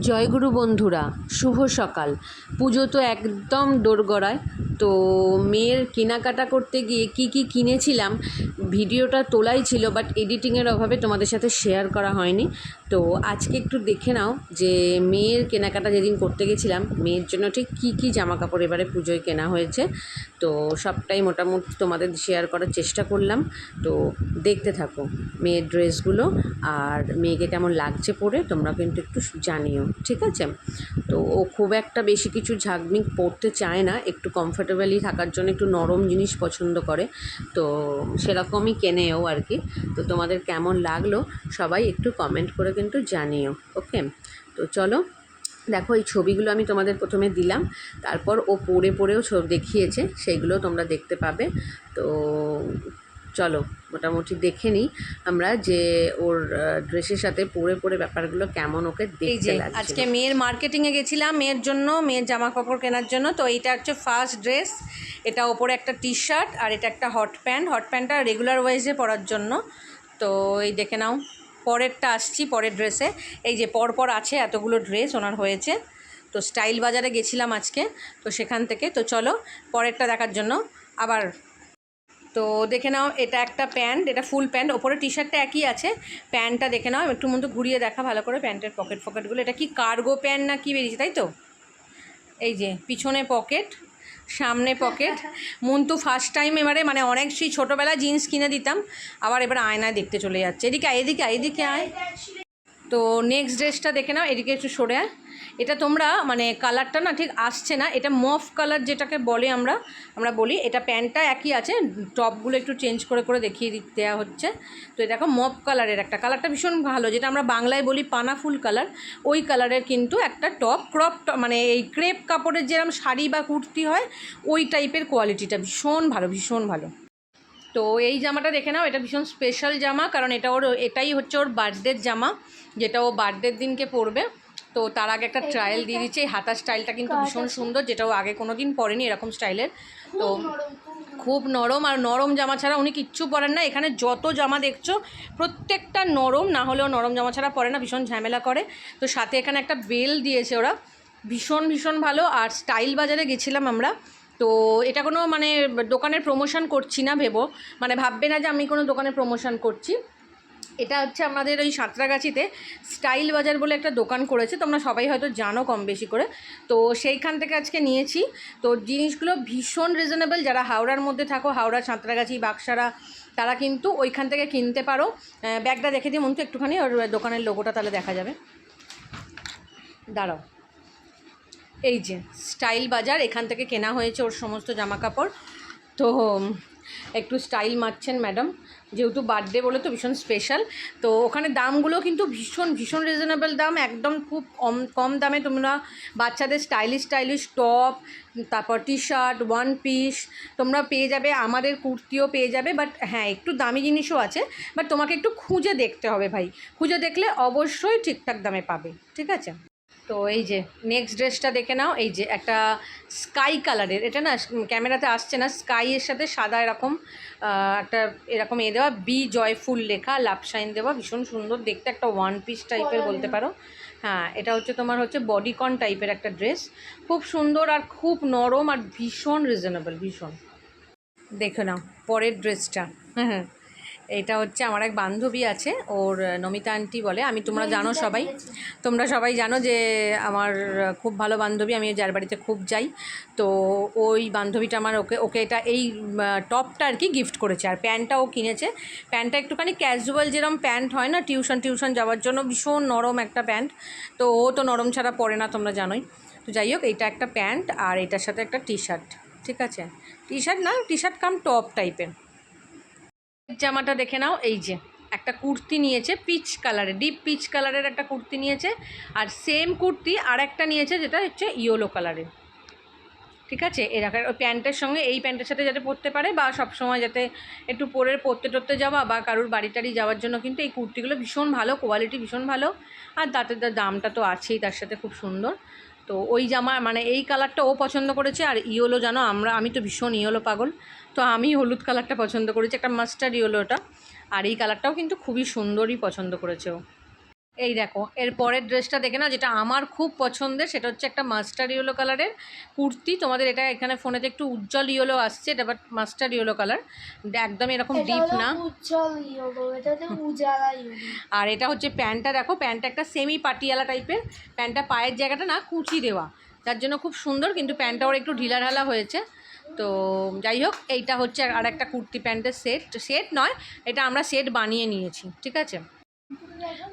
জয়গুরু বন্ধুরা শুভ সকাল। পুজো তো একদম দোরগড়ায় তো মেয়ের কেনাকাটা করতে গিয়ে কি কি কিনেছিলাম, ভিডিওটা তোলাই ছিল বাট এডিটিংয়ের অভাবে তোমাদের সাথে শেয়ার করা হয়নি। তো আজকে একটু দেখে নাও যে মেয়ের কেনাকাটা যেদিন করতে গেছিলাম, মেয়ের জন্য ঠিক কী কী জামা কাপড় এবারে পুজোয় কেনা হয়েছে। তো সবটাই মোটামুটি তোমাদের শেয়ার করার চেষ্টা করলাম। তো দেখতে থাকো মেয়ের ড্রেসগুলো আর মেয়েকে কেমন লাগছে পরে, তোমরা কিন্তু একটু জানিও, ঠিক আছে? তো ও খুব একটা বেশি কিছু ঝাঁকমিক পরতে চায় না, একটু কমফোর্টেবলি থাকার জন্য একটু নরম জিনিস পছন্দ করে। তো সেরকমই কেনেও আর কি। তো তোমাদের কেমন লাগল সবাই একটু কমেন্ট করে কিন্তু জানিও ওকে তো চলো, দেখো এই ছবিগুলো আমি তোমাদের প্রথমে দিলাম। তারপর ও পড়ে পড়েও দেখিয়েছে, সেইগুলো তোমরা দেখতে পাবে। তো চলো মোটামুটি দেখে নিই আমরা যে ওর ড্রেসের সাথে পরে পরে ব্যাপারগুলো কেমন ওকে এই দেখতে যে লাগছে। আজকে মেয়ের মার্কেটিংয়ে গেছিলাম মেয়ের জন্য মেয়ের জামা কাপড় কেনার জন্য তো এইটা হচ্ছে ফার্স্ট ড্রেস এটা ওপরে একটা টি শার্ট আর এটা একটা হট প্যান্ট হট প্যান্টটা রেগুলার ওয়াইজে পরার জন্য। তো এই দেখে নাও পরেরটা আসছি পরের ড্রেসে এই যে পর পর আছে এতগুলো ড্রেস ওনার হয়েছে। তো স্টাইল বাজারে গেছিলাম আজকে তো সেখান থেকে তো চলো পরেরটা দেখার জন্য। আবার তো দেখে নাও, এটা একটা প্যান্ট, এটা ফুল প্যান্ট, ওপরে টি শার্টটা একই আছে। প্যান্টটা দেখে নাও, একটু মধ্যে ঘুরিয়ে দেখা, ভালো করে প্যান্টের পকেট ফকেটগুলো। এটা কি কার্গো প্যান্ট না কি বেরিয়েছে, তাই তো? এই যে, পিছনে পকেট, সামনে পকেট। মন্তু ফার্স্ট টাইম এবারে মানে অনেক সেই ছোটোবেলায় জিন্স কিনে দিতাম, আবার এবার আয়নায় দেখতে চলে যাচ্ছে। এদিকে এদিকে এদিকে আয়। তো নেক্সট ড্রেসটা দেখে নাও, এদিকে একটু সরে এটা তোমরা মানে কালারটা না ঠিক আসছে না, এটা মফ কালার যেটাকে বলে আমরা আমরা বলি, এটা প্যান্টটা একই আছে, টপগুলো একটু চেঞ্জ করে করে দেখিয়ে দেওয়া হচ্ছে। তো এটা দেখো মফ কালারের একটা কালারটা ভীষণ ভালো, যেটা আমরা বাংলায় বলি পানা ফুল কালার ওই কালারের কিন্তু একটা টপ ক্রপ মানে এই ক্রেপ কাপড়ের যেরকম শাড়ি বা কুর্তি হয়, ওই টাইপের কোয়ালিটিটা ভীষণ ভালো ভীষণ ভালো। তো এই জামাটা দেখে নাও এটা ভীষণ স্পেশাল জামা কারণ এটা ওর এটাই হচ্ছে ওর বার্থডের জামা যেটা ও বার্থডের দিনকে পরবে। তো তার আগে একটা ট্রায়াল দিয়ে দিচ্ছে এই হাতার স্টাইলটা কিন্তু ভীষণ সুন্দর যেটা ও আগে কোনো দিন পরেনি এরকম স্টাইলের তো খুব নরম। আর নরম জামা ছাড়া উনি কিচ্ছু পরেন না। এখানে যত জামা দেখছ প্রত্যেকটা নরম না হলেও নরম জামা ছাড়া পরে না ভীষণ ঝামেলা করে। তো সাথে এখানে একটা বেল দিয়েছে ওরা ভীষণ ভীষণ ভালো আর স্টাইল বাজারে গেছিলাম আমরা। তো এটা কোনো মানে দোকানের প্রমোশন করছি না ভেবো। মানে ভাববে না যে আমি কোনো দোকানে প্রমোশন করছি। এটা হচ্ছে আমাদের ওই সাঁতরাগাছিতে স্টাইল বাজার বলে একটা দোকান করেছে, তোমরা সবাই হয়তো জানো কম বেশি করে। তো সেইখান থেকে আজকে নিয়েছি। তো জিনিসগুলো ভীষণ রিজনেবল যারা হাওড়ার মধ্যে থাকো, হাওড়া, সাঁতরাগাছি বাক্সারা তারা কিন্তু ওইখান থেকে কিনতে পারো। ব্যাগটা দেখে দিই মন তো একটুখানি, ওর দোকানের লোগোটা তাহলে দেখা যাবে। দাঁড়াও। এই যে, স্টাইল বাজার, এখান থেকে কেনা হয়েছে ওর সমস্ত জামা কাপড় তো একটু স্টাইল মারছেন ম্যাডাম। যেহেতু বার্থডে বলে তো ভীষণ স্পেশাল। তো, ওখানে দামগুলো কিন্তু ভীষণ ভীষণ রিজনেবল দাম। একদম খুব কম কম দামে তোমরা বাচ্চাদের স্টাইলিশ স্টাইলিশ টপ তারপর টি শার্ট ওয়ান পিস তোমরা পেয়ে যাবে। আমাদের কুর্তিও পেয়ে যাবে। বাট হ্যাঁ একটু দামি জিনিসও আছে। বাট তোমাকে একটু খুঁজে দেখতে হবে ভাই। খুঁজে দেখলে অবশ্যই ঠিকঠাক দামে পাবে। ঠিক আছে? তো এই যে নেক্সট ড্রেসটা দেখে নাও। এই যে একটা স্কাই কালারের এটা না ক্যামেরাতে আসছে না স্কাইয়ের সাথে সাদা এরকম একটা এরকম এ দেওয়া বি জয়ফুল লেখা লাপসাইন দেওয়া ভীষণ সুন্দর দেখতে একটা ওয়ান পিস টাইপের বলতে পারো। হ্যাঁ এটা হচ্ছে তোমার হচ্ছে বডিকন টাইপের একটা ড্রেস খুব সুন্দর আর খুব নরম আর ভীষণ রিজনেবল ভীষণ। দেখে নাও পরের ড্রেসটা হ্যাঁ হ্যাঁ। এটা হচ্ছে আমার এক বান্ধবী আছে ওর নমিতা আন্টি বলে। আমি তোমরা জানো সবাই? তোমরা সবাই জানো যে আমার খুব ভালো বান্ধবী আমি যার বাড়িতে খুব যাই। তো ওই বান্ধবীটা আমার ওকে ওকে এটা এই টপটা আর কি গিফট করেছে। আর প্যান্টটা ও কিনেছে। প্যান্টটা একটুখানি ক্যাজুয়াল যেরকম প্যান্ট হয় না টিউশন টিউশন যাওয়ার জন্য ভীষণ নরম একটা প্যান্ট। তো ও তো নরম ছাড়া পরে না তোমরা জানোই। তো যাই হোক এইটা একটা প্যান্ট আর এটার সাথে একটা টি শার্ট ঠিক আছে? টি শার্ট না টি শার্ট কাম টপ টাইপের জামাটা দেখে নাও, এই যে, একটা কুর্তি নিয়েছে পিচ কালারের ডিপ পিচ কালারের একটা কুর্তি নিয়েছে, আর সেম কুর্তি আর একটা নিয়েছে যেটা হচ্ছে ইয়েলো কালারের। ঠিক আছে? এরকম ওই প্যান্টের সঙ্গে এই প্যান্টের সাথে যাতে পরতে পারে বা সব সময় যাতে একটু পরে পরতে টরতে যাওয়া বা কারুর বাড়ি টাড়ি যাওয়ার জন্য কিন্তু এই কুর্তিগুলো ভীষণ ভালো কোয়ালিটি ভীষণ ভালো, আর তাতে দামটা তো আছেই তার সাথে খুব সুন্দর। তো ওই জামা মানে এই কালারটা ও পছন্দ করেছে আর ইয়েলো জানো, আমরা, আমি তো ভীষণ ইয়েলো পাগল। তো আমি হলুদ কালারটা পছন্দ করেছি, একটা মাস্টার্ড ইয়েলোটা আর এই কালারটাও কিন্তু খুবই সুন্দরই পছন্দ করেছে ও। এই দেখো এর পরের ড্রেসটা দেখে নাও যেটা আমার খুব পছন্দের সেটা হচ্ছে একটা মাস্টার ইয়েলো কালারের কুর্তি। তোমাদের এটা এখানে ফোনেতে একটু উজ্জ্বল ইয়েলো আসছে এটা বাট মাস্টার ইয়েলো কালার। একদম এরকম ডিপ না। আর এটা হচ্ছে প্যান্টটা দেখো প্যান্টটা একটা সেমি পাটিয়ালা টাইপের প্যান্টটা পায়ের জায়গাটা না কুচি দেওয়া যার জন্য খুব সুন্দর কিন্তু প্যান্টটা ওর একটু ঢিলা ঢালা হয়েছে। তো যাই হোক এইটা হচ্ছে আর একটা কুর্তি প্যান্টের সেট সেট নয় এটা আমরা সেট বানিয়ে নিয়েছি ঠিক আছে?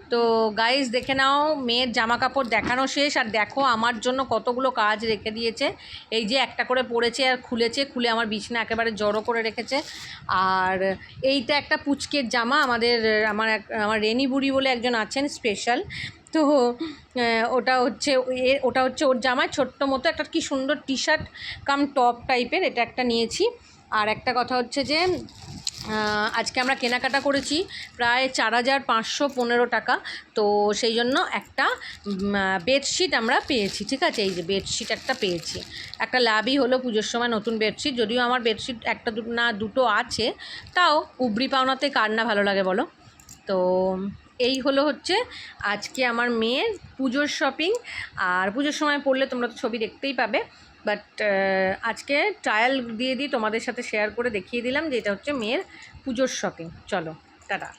তো গাইজ দেখে নাও, মেয়ের জামা কাপড় দেখানো শেষ, আর দেখো আমার জন্য কতগুলো কাজ রেখে দিয়েছে। এই যে একটা করে পড়েছে আর খুলেছে, খুলে আমার বিছনা একেবারে জড়ো করে রেখেছে। আর এইটা একটা পুচকের জামা, আমাদের, আমার এক- আমার রেনি বুড়ি বলে একজন আছেন স্পেশাল তো ওটা হচ্ছে ওটা হচ্ছে ওর জামায় ছোট্ট মতো একটা কি সুন্দর টি শার্ট কাম টপ টাইপের এটা একটা নিয়েছি। আর একটা কথা হচ্ছে যে আজকে আমরা কেনাকাটা করেছি প্রায় চার হাজার পাঁচশো পনেরো টাকা। তো সেই জন্য একটা বেডশিট আমরা পেয়েছি, ঠিক আছে? এই যে বেডশিট একটা পেয়েছি। একটা লাভই হলো পুজোর সময় নতুন বেডশিট। যদিও আমার বেডশিট একটা না, দুটো আছে, তাও উবরি পাওনাতে কার না ভালো লাগে বলো? তো এই হলো হচ্ছে আজকে আমার মেয়ের পুজোর শপিং। আর পুজোর সময় পড়লে তোমরা তো ছবি দেখতেই পাবে। বাট আজকে ট্রায়াল দিয়ে দিই তোমাদের সাথে শেয়ার করে দেখিয়ে দিলাম যে এটা হচ্ছে মেয়ের পুজোর শপিং চলো, টাটা।